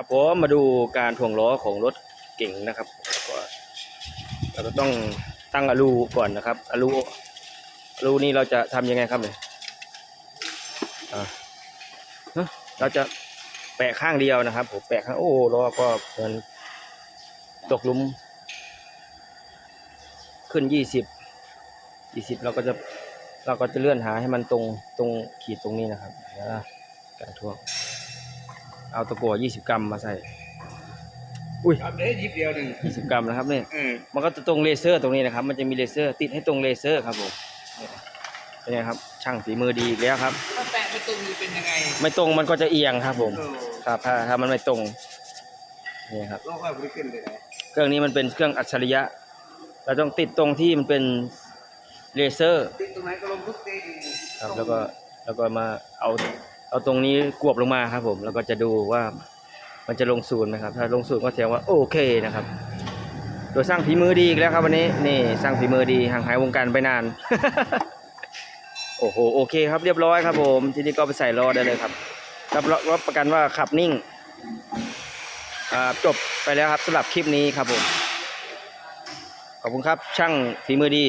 ครับผมมาดูการถ่วงล้อของรถเก่งนะครับก็เราก็ต้องตั้งอลูก่อนนะครับอลูอลูนี่เราจะทำยังไงครับเนี่ยอ่าะเราจะแปะข้างเดียวนะครับผมแปะข้างโอ้ล้อก็เหมือนตกหลุม ขึ้นยี่สิบยี่สิบเราก็จะเราก็จะเลื่อนหาให้มันตรงตรงขีดตรงนี้นะครับแล้วการถ่วง เอาตะกั่วยี่สิบกรัมมาใส่ อุ้ยครับเด้ยิบเดียวหนึ่งยี่สิบกรัมนะครับเนี่ยเออมันก็จะตรงเลเซอร์ตรงนี้นะครับ มันจะมีเลเซอร์ติดให้ตรงเลเซอร์ครับผมเป็นไงครับ ช่างฝีมือดีอีกแล้วครับ ถ้าแปะไปตรงนี้เป็นยังไงไม่ตรงมันก็จะเอียงครับผม เออครับถ้าถ้ามันไม่ตรงนี่ครับ โลกค่อยบริขึ้นเลยนะเครื่องนี้มันเป็นเครื่องอัจฉริยะ เราต้องติดตรงที่มันเป็นเลเซอร์ ติดตรงไหนก็ลงทุกตีครับ แล้วก็แล้วก็มาเอา เอาตรงนี้กวบลงมาครับผม แล้วก็จะดูว่ามันจะลงศูนย์ไหมครับ ถ้าลงศูนย์ก็แสดงว่าโอเคนะครับ โดยสร้างฝีมือดีอีกแล้วครับวันนี้ นี่สร้างฝีมือดีห่างหายวงการไปนาน โอ้โหโอเคครับเรียบร้อยครับ ผม ทีนี้ก็ไปใส่ล้อได้เลยครับ รับรับประกันว่าขับนิ่งจบไปแล้วครับสำหรับคลิปนี้ครับผม ขอบคุณครับช่างฝีมือดี